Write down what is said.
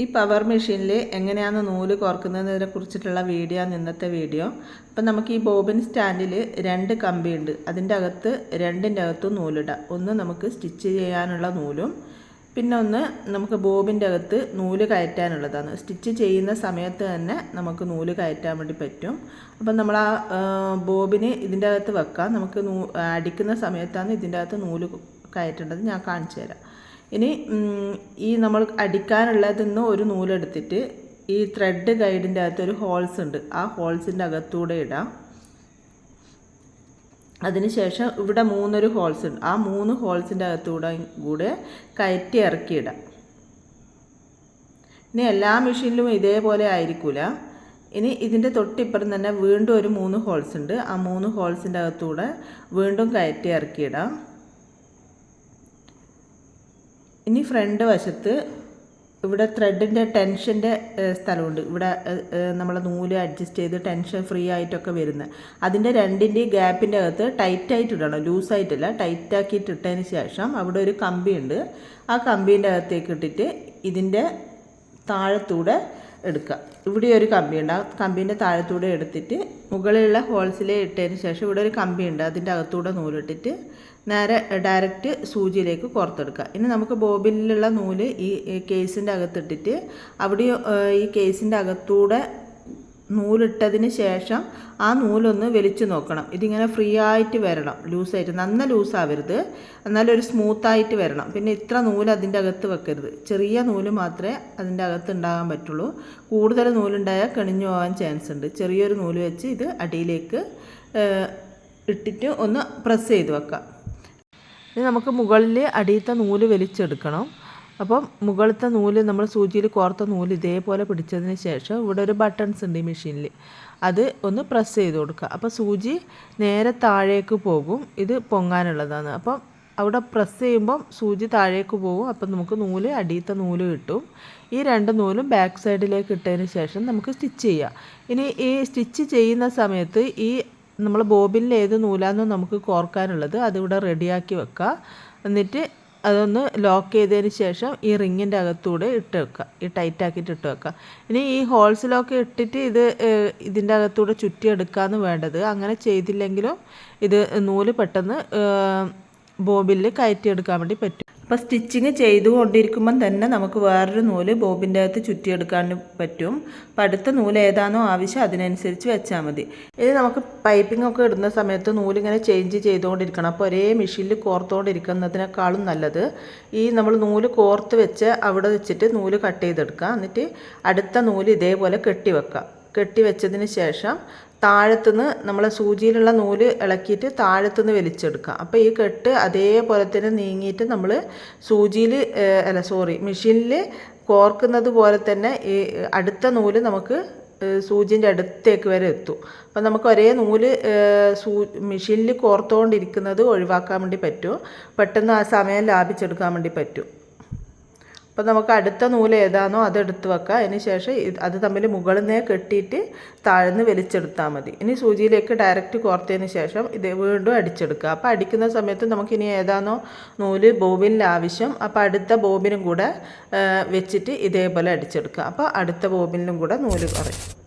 ഈ പവർ മെഷീനിൽ എങ്ങനെയാണ് നൂൽ കോർക്കുന്നതിനെ കുറിച്ചിട്ടുള്ള വീഡിയോ ആണ് ഇന്നത്തെ വീഡിയോ. അപ്പം നമുക്ക് ഈ ബോബിൻ സ്റ്റാൻഡിൽ രണ്ട് കമ്പിയുണ്ട് അതിന്റെ അകത്ത് രണ്ടിന്റെ അകത്തും നൂലിടാം. ഒന്ന് നമുക്ക് സ്റ്റിച്ച് ചെയ്യാനുള്ള നൂലും പിന്നെ ഒന്ന് നമുക്ക് ബോബിന്റെ അകത്ത് നൂൽ കയറ്റാനുള്ളതാണ്. സ്റ്റിച്ച് ചെയ്യുന്ന സമയത്ത് തന്നെ നമുക്ക് നൂൽ കയറ്റാൻ വേണ്ടി പറ്റും. അപ്പം നമ്മൾ ആ ബോബിന് ഇതിന്റെ അകത്ത് വെക്കാം. നമുക്ക് അടിക്കുന്ന സമയത്താണ് ഇതിന്റെ അകത്ത് നൂൽ കയറ്റേണ്ടത്. ഞാൻ കാണിച്ചു തരാം. ഇനി ഈ നമ്മൾ അടിക്കാനുള്ളതിൽ നിന്ന് ഒരു നൂലെടുത്തിട്ട് ഈ ത്രെഡ് ഗൈഡിന്റെ അകത്ത് ഒരു ഹോൾസ് ഉണ്ട്. ആ ഹോൾസിന്റെ അകത്തൂടെ ഇടാം. അതിനുശേഷം ഇവിടെ മൂന്നൊരു ഹോൾസ് ഉണ്ട്. ആ മൂന്ന് ഹോൾസിന്റെ അകത്തൂടെ കൂടെ കയറ്റി ഇറക്കിയിടാം ഇനി എല്ലാ മെഷീനിലും ഇതേപോലെ ആയിരിക്കില്ല ഇനി ഇതിന്റെ തൊട്ടിപ്പുറം തന്നെ വീണ്ടും ഒരു മൂന്ന് ഹോൾസ് ഉണ്ട്. ആ മൂന്ന് ഹോൾസിന്റെ അകത്തൂടെ വീണ്ടും കയറ്റി ഇറക്കിയിടാം ഇനി ഫ്രണ്ട് വശത്ത് ഇവിടെ ത്രെഡിന്റെ ടെൻഷന്റെ സ്ഥലമുണ്ട്. ഇവിടെ നമ്മൾ നൂൽ അഡ്ജസ്റ്റ് ചെയ്ത് ടെൻഷൻ ഫ്രീ ആയിട്ടൊക്കെ വരുന്ന. അതിന്റെ രണ്ടിന്റെയും ഗ്യാപ്പിന്റെ അകത്ത് ടൈറ്റായിട്ട് ഇടണം. ലൂസായിട്ടല്ല ടൈറ്റാക്കിയിട്ട് ഇട്ടതിന് ശേഷം അവിടെ ഒരു കമ്പിയുണ്ട്. ആ കമ്പീന്റെ അകത്തേക്ക് ഇട്ടിട്ട് ഇതിന്റെ താഴത്തൂടെ എടുക്കുക ഇവിടെ ഒരു കമ്പിയുണ്ട്. ആ കമ്പീന്റെ താഴത്തൂടെ എടുത്തിട്ട് മുകളിലുള്ള ഹോൾസിൽ ഇട്ടതിന് ശേഷം ഇവിടെ ഒരു കമ്പി ഉണ്ട് അതിന്റെ അകത്തൂടെ നൂലിട്ടിട്ട് നേരെ ഡയറക്റ്റ് സൂചിയിലേക്ക് കോർത്തെടുക്കുക ഇനി നമുക്ക് ബോബിലുള്ള നൂൽ ഈ കേസിന്റെ അകത്തിട്ടിട്ട് അവിടെ ഈ കേസിന്റെ അകത്തൂടെ നൂലിട്ടതിന് ശേഷം ആ നൂലൊന്ന് വലിച്ചു നോക്കണം. ഇതിങ്ങനെ ഫ്രീ ആയിട്ട് വരണം. ലൂസായിട്ട്. നന്ന ലൂസാവരുത്. എന്നാലും ഒരു സ്മൂത്തായിട്ട് വരണം. പിന്നെ ഇത്ര നൂൽ അതിന്റെ അകത്ത് വെക്കരുത്. ചെറിയ നൂൽ മാത്രമേ അതിന്റെ അകത്ത് ഉണ്ടാകാൻ പറ്റുള്ളൂ. കൂടുതൽ നൂലുണ്ടായാൽ കണിഞ്ഞു പോകാൻ ചാൻസ് ഉണ്ട്. ചെറിയൊരു നൂൽ വെച്ച് ഇത് അടിയിലേക്ക് ഇട്ടിട്ട് ഒന്ന് പ്രസ് ചെയ്ത് വെക്കാം. ഇനി നമുക്ക് മുകളിൽ അടിയത്തെ നൂൽ വലിച്ചെടുക്കണം. അപ്പം മുകളിലത്തെ നൂൽ നമ്മൾ സൂചിയിൽ കോർത്ത നൂൽ ഇതേപോലെ പിടിച്ചതിന് ശേഷം ഇവിടെ ഒരു ബട്ടൺസ് ഉണ്ട് ഈ മെഷീനിൽ അത് ഒന്ന് പ്രസ് ചെയ്ത് കൊടുക്കുക. അപ്പോൾ സൂചി നേരെ താഴേക്ക് പോകും. ഇത് പൊങ്ങാനുള്ളതാണ്. അപ്പം അവിടെ പ്രസ് ചെയ്യുമ്പം സൂചി താഴേക്ക് പോകും. അപ്പം നമുക്ക് നൂൽ അടിയത്തെ നൂൽ കിട്ടും. ഈ രണ്ട് നൂലും ബാക്ക് സൈഡിലേക്ക് ഇട്ടതിന് ശേഷം നമുക്ക് സ്റ്റിച്ച് ചെയ്യാം. ഇനി ഈ സ്റ്റിച്ച് ചെയ്യുന്ന സമയത്ത് ഈ നമ്മൾ ബോബിനിൽ ഏത് നൂലാന്നോ നമുക്ക് കോർക്കാനുള്ളത് അതിവിടെ റെഡിയാക്കി വെക്കുക എന്നിട്ട് അതൊന്ന് ലോക്ക് ചെയ്തതിന് ശേഷം ഈ റിങ്ങിന്റെ അകത്തൂടെ ഇട്ട് വെക്കുക ഈ ടൈറ്റാക്കിയിട്ട് ഇട്ട് വെക്കുക ഇനി ഈ ഹോൾസിലൊക്കെ ഇട്ടിട്ട് ഇത് ഇതിന്റെ അകത്തൂടെ ചുറ്റിയെടുക്കാമെന്ന് വേണ്ടത്. അങ്ങനെ ചെയ്തില്ലെങ്കിലും ഇത് നൂൽ പെട്ടെന്ന് ബോബിൽ കയറ്റിയെടുക്കാൻ വേണ്ടി പറ്റും. അപ്പോൾ സ്റ്റിച്ചിങ് ചെയ്തുകൊണ്ടിരിക്കുമ്പം തന്നെ നമുക്ക് വേറൊരു നൂൽ ബോബിന്റെ അകത്ത് ചുറ്റിയെടുക്കാൻ പറ്റും. അപ്പം അടുത്ത നൂൽ ഏതാണോ ആവശ്യം അതിനനുസരിച്ച് വെച്ചാൽ മതി. ഇത് നമുക്ക് പൈപ്പിംഗ് ഒക്കെ ഇടുന്ന സമയത്ത് നൂലിങ്ങനെ ചേഞ്ച് ചെയ്തുകൊണ്ടിരിക്കണം. അപ്പോൾ ഒരേ മെഷീനിൽ കോർത്തുകൊണ്ടിരിക്കുന്നതിനേക്കാളും നല്ലത്. ഈ നമ്മൾ നൂൽ കോർത്ത് വെച്ച് അവിടെ വെച്ചിട്ട് നൂൽ കട്ട് ചെയ്തെടുക്കുക. എന്നിട്ട് അടുത്ത നൂൽ ഇതേപോലെ കെട്ടി വെക്കുക കെട്ടി വെച്ചതിന് ശേഷം താഴത്തുനിന്ന് നമ്മൾ സൂചിയിലുള്ള നൂൽ ഇളക്കിയിട്ട് താഴത്തുനിന്ന് വലിച്ചെടുക്കുക. അപ്പോൾ ഈ കെട്ട് അതേപോലെ തന്നെ നീങ്ങിയിട്ട് നമ്മൾ സൂചിയിൽ അല്ല സോറി മെഷീനിൽ കോർക്കുന്നത് പോലെ തന്നെ ഈ അടുത്ത നൂൽ നമുക്ക് സൂചിന്റെ അടുത്തേക്ക് വരെ എത്തും. അപ്പം നമുക്ക് ഒരേ നൂൽ സൂ മെഷീനിൽ കോർത്തുകൊണ്ടിരിക്കുന്നത് ഒഴിവാക്കാൻ വേണ്ടി പറ്റും. പെട്ടെന്ന് ആ സമയം ലാഭിച്ചെടുക്കാൻ വേണ്ടി പറ്റും. അപ്പോൾ നമുക്ക് അടുത്ത നൂൽ ഏതാണോ അതെടുത്ത് വെക്കുക അതിന് ശേഷം അത് തമ്മിൽ മുകളിൽ നിന്നേ കെട്ടിയിട്ട് താഴ്ന്ന് വലിച്ചെടുത്താൽ മതി. ഇനി സൂചിയിലേക്ക് ഡയറക്റ്റ് കോർത്തതിന് ശേഷം ഇത് വീണ്ടും അടിച്ചെടുക്കുക. അപ്പോൾ അടിക്കുന്ന സമയത്ത് നമുക്കിനി ഏതാണോ നൂൽ ബോബിനിൽ ആവശ്യം അപ്പോൾ അടുത്ത ബോബിനും കൂടെ വെച്ചിട്ട് ഇതേപോലെ അടിച്ചെടുക്കുക. അപ്പോൾ അടുത്ത ബോബിനും കൂടെ നൂൽ കുറയും.